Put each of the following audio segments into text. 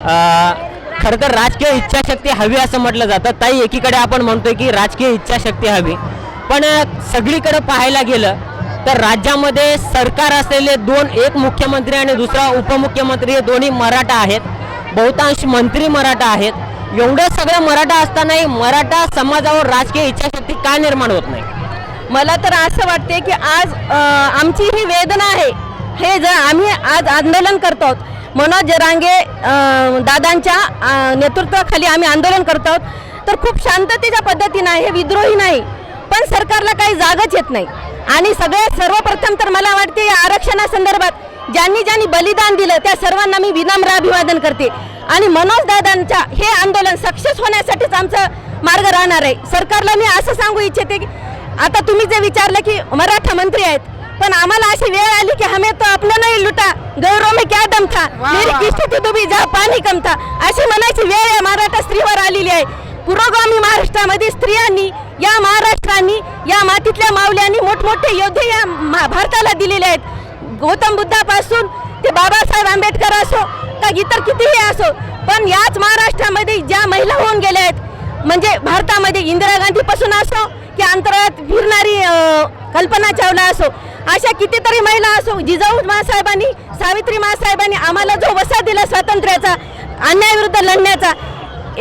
खरं तर राजकीय इच्छाशक्ती हवी असं म्हटलं जातं. ताई एकीकडे आपण म्हणतोय की राजकीय इच्छाशक्ती हवी. पण सगळीकडे पाहायला गेलं तर राज्यामध्ये सरकार असलेले दोन एक मुख्यमंत्री आणि दुसरा उपमुख्यमंत्री हे दोन्ही मराठा आहेत. बहुतांश मंत्री मराठा आहेत. एवढं सगळं मराठा असतानाही मराठा समाजावर राजकीय इच्छाशक्ती का निर्माण होत नाही? मला तर असं वाटते की आज आमची ही वेदना आहे. हे जर आम्ही आज आंदोलन करतो आहोत मनोज जरांगे दादांच्या नेतृत्वाखाली आम्ही आंदोलन करतो आहोत. तर खूप शांततेच्या पद्धतीनं आहे हे विद्रोही नाही पण सरकारला काही जागच येत नाही. आणि सगळ्यात सर्वप्रथम तर मला वाटते या आरक्षणासंदर्भात ज्यांनी ज्यांनी बलिदान दिलं त्या सर्वांना मी विनम्र अभिवादन करते. आणि मनोज दादांच्या हे आंदोलन सक्सेस होण्यासाठीच आमचा मार्ग राहणार आहे. सरकारला मी असं सांगू इच्छिते की आता तुम्ही जे विचारलं की मराठा मंत्री आहेत पण आम्हाला अशी वेळ आली की हमें तो आपलं नाही लुटा. गौरव में क्या दम था? मेरी किस्ती डुबी जहा पाणी कम था. अशी म्हणायची वेळ या मराठा स्त्रीवर आलेली आहे. पुरोगामी महाराष्ट्रामध्ये स्त्रियांनी या महाराष्ट्रांनी या मातीतल्या माऊल्यांनी मोठमोठे योद्धे या भारताला दिलेले आहेत. गौतम बुद्धापासून ते बाबासाहेब आंबेडकर असो का इतर कितीही असो पण याच महाराष्ट्रामध्ये ज्या महिला होऊन गेल्या आहेत म्हणजे भारतामध्ये इंदिरा गांधी पासून असो की अंतराळात फिरणारी कल्पना चावला असो अशा कितीतरी महिला असो जिजाऊ मासाहेबांनी सावित्री मासाहेबांनी आम्हाला जो वसा दिला स्वातंत्र्याचा अन्यायाविरुद्ध लढण्याचा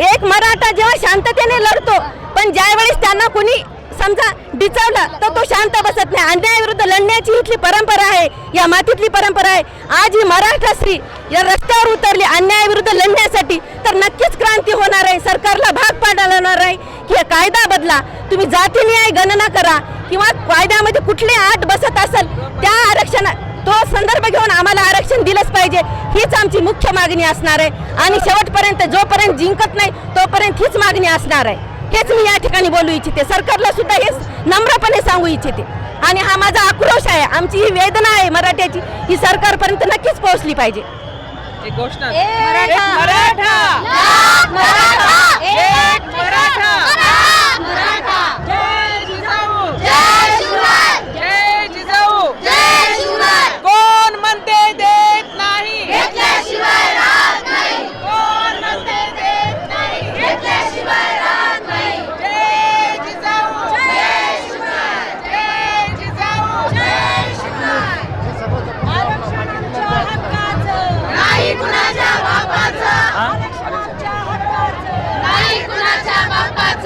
एक मराठा जेव्हा शांततेने लढतो पण ज्यावेळेस त्यांना कुणी समजा डिचावला तर तो शांत बसत नाही. अन्यायाविरुद्ध लढण्याची इथली परंपरा आहे या मातीतली परंपरा आहे. आज ही मराठा स्त्री या रस्त्यावर उतरली अन्यायाविरुद्ध लढण्यासाठी तर नक्कीच क्रांती होणार आहे. सरकारला भाग पाडणार आहे. की हा कायदा बदला. तुम्ही जातीनिहाय गणना करा. किंवा कायद्यामध्ये कुठली आट बसत असेल त्या आरक्षणा तो संदर्भ घेऊन आम्हाला आरक्षण दिलंच पाहिजे हीच आमची मुख्य मागणी असणार आहे. आणि शेवटपर्यंत जोपर्यंत जिंकत नाही तोपर्यंत हीच मागणी असणार आहे. हेच मी या ठिकाणी बोलू इच्छिते. सरकारला सुद्धा हेच नम्रपणे सांगू इच्छिते. आणि हा माझा आक्रोश आहे. आमची ही वेदना आहे मराठ्याची ही सरकारपर्यंत नक्कीच पोहोचली पाहिजे.